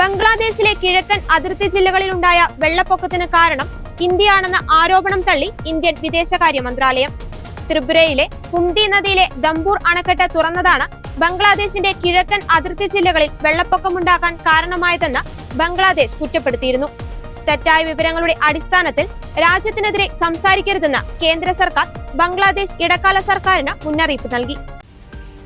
ബംഗ്ലാദേശിലെ കിഴക്കൻ അതിർത്തി ജില്ലകളിലുണ്ടായ വെള്ളപ്പൊക്കത്തിന് കാരണം ഇന്ത്യയാണെന്ന ആരോപണം തള്ളി ഇന്ത്യൻ വിദേശകാര്യ മന്ത്രാലയം. ത്രിപുരയിലെ കുംതി നദിയിലെ ദമ്പൂർ അണക്കെട്ട് തുറന്നതാണ് ബംഗ്ലാദേശിന്റെ കിഴക്കൻ അതിർത്തി ജില്ലകളിൽ വെള്ളപ്പൊക്കമുണ്ടാകാൻ കാരണമായതെന്ന് ബംഗ്ലാദേശ് കുറ്റപ്പെടുത്തിയിരുന്നു. തെറ്റായ വിവരങ്ങളുടെ അടിസ്ഥാനത്തിൽ രാജ്യത്തിനെതിരെ സംസാരിക്കരുതെന്ന് കേന്ദ്ര സർക്കാർ ബംഗ്ലാദേശ് ഇടക്കാല സർക്കാരിന് മുന്നറിയിപ്പ് നൽകി.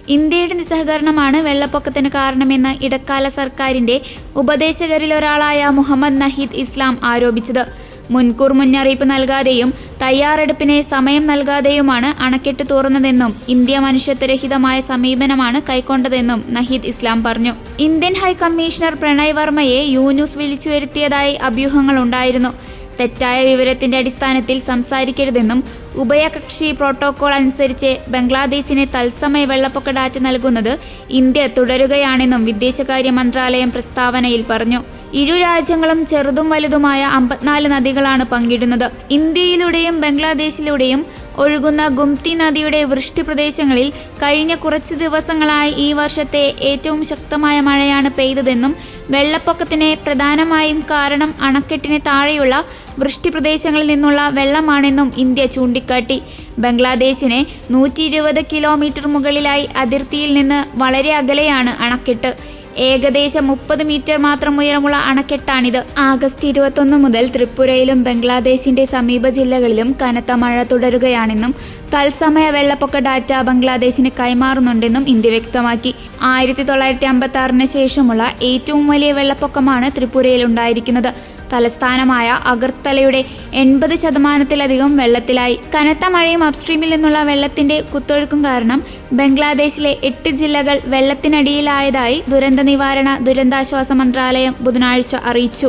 ഇന്ത്യയുടെ നിസ്സഹകരണമാണ് വെള്ളപ്പൊക്കത്തിന് കാരണമെന്ന് ഇടക്കാല സർക്കാരിന്റെ ഉപദേശകരിൽ ഒരാളായ മുഹമ്മദ് നഹീദ് ഇസ്ലാം ആരോപിച്ചത്. മുൻകൂർ മുന്നറിയിപ്പ് നൽകാതെയും തയ്യാറെടുപ്പിന് സമയം നൽകാതെയുമാണ് അണക്കെട്ട് തുറന്നതെന്നും ഇന്ത്യ മനുഷ്യത്വരഹിതമായ സമീപനമാണ് കൈക്കൊണ്ടതെന്നും നഹീദ് ഇസ്ലാം പറഞ്ഞു. ഇന്ത്യൻ ഹൈക്കമ്മീഷണർ പ്രണയ് വർമ്മയെ യൂനുസ് വിളിച്ചു വരുത്തിയതായി അഭ്യൂഹങ്ങളുണ്ടായിരുന്നു. തെറ്റായ വിവരത്തിന്റെ അടിസ്ഥാനത്തിൽ സംസാരിക്കരുതെന്നും ഉഭയകക്ഷി പ്രോട്ടോകോൾ അനുസരിച്ച് ബംഗ്ലാദേശിന് തത്സമയ വെള്ളപ്പൊക്ക ഡാറ്റ നൽകുന്നത് ഇന്ത്യ തുടരുകയാണെന്നും വിദേശകാര്യ മന്ത്രാലയം പ്രസ്താവനയിൽ പറഞ്ഞു. ഇരു രാജ്യങ്ങളും ചെറുതും വലുതുമായ അമ്പത്തിനാല് നദികളാണ് പങ്കിടുന്നത്. ഇന്ത്യയിലൂടെയും ബംഗ്ലാദേശിലൂടെയും ഒഴുകുന്ന ഗുംതി നദിയുടെ വൃഷ്ടി പ്രദേശങ്ങളിൽ കഴിഞ്ഞ കുറച്ച് ദിവസങ്ങളായി ഈ വർഷത്തെ ഏറ്റവും ശക്തമായ മഴയാണ് പെയ്തതെന്നും വെള്ളപ്പൊക്കത്തിന് പ്രധാനമായും കാരണം അണക്കെട്ടിന് താഴെയുള്ള വൃഷ്ടി പ്രദേശങ്ങളിൽ നിന്നുള്ള വെള്ളമാണെന്നും ഇന്ത്യ ചൂണ്ടിക്കാട്ടി. ബംഗ്ലാദേശിനെ നൂറ്റി ഇരുപത് കിലോമീറ്റർ മുകളിലായി അതിർത്തിയിൽ നിന്ന് വളരെ അകലെയാണ് അണക്കെട്ട്. ഏകദേശം മുപ്പത് മീറ്റർ മാത്രം ഉയരമുള്ള അണക്കെട്ടാണിത്. ആഗസ്റ്റ് ഇരുപത്തൊന്ന് മുതൽ ത്രിപുരയിലും ബംഗ്ലാദേശിന്റെ സമീപ ജില്ലകളിലും കനത്ത മഴ തുടരുകയാണെന്നും തത്സമയ വെള്ളപ്പൊക്ക ഡാറ്റ ബംഗ്ലാദേശിന് കൈമാറുന്നുണ്ടെന്നും ഇന്ത്യ വ്യക്തമാക്കി. ആയിരത്തി തൊള്ളായിരത്തി അമ്പത്തി ആറിന് ശേഷമുള്ള ഏറ്റവും വലിയ വെള്ളപ്പൊക്കമാണ് ത്രിപുരയിൽ ഉണ്ടായിരിക്കുന്നത്. തലസ്ഥാനമായ അഗർത്തലയുടെ എൺപത് ശതമാനത്തിലധികം വെള്ളത്തിലായി. കനത്ത മഴയും അപ്സ്ട്രീമിൽ നിന്നുള്ള വെള്ളത്തിന്റെ കുത്തൊഴുക്കും കാരണം ബംഗ്ലാദേശിലെ എട്ട് ജില്ലകൾ വെള്ളത്തിനടിയിലായതായി ദുരന്ത നിവാരണ ദുരന്താശ്വാസ മന്ത്രാലയം ബുധനാഴ്ച അറിയിച്ചു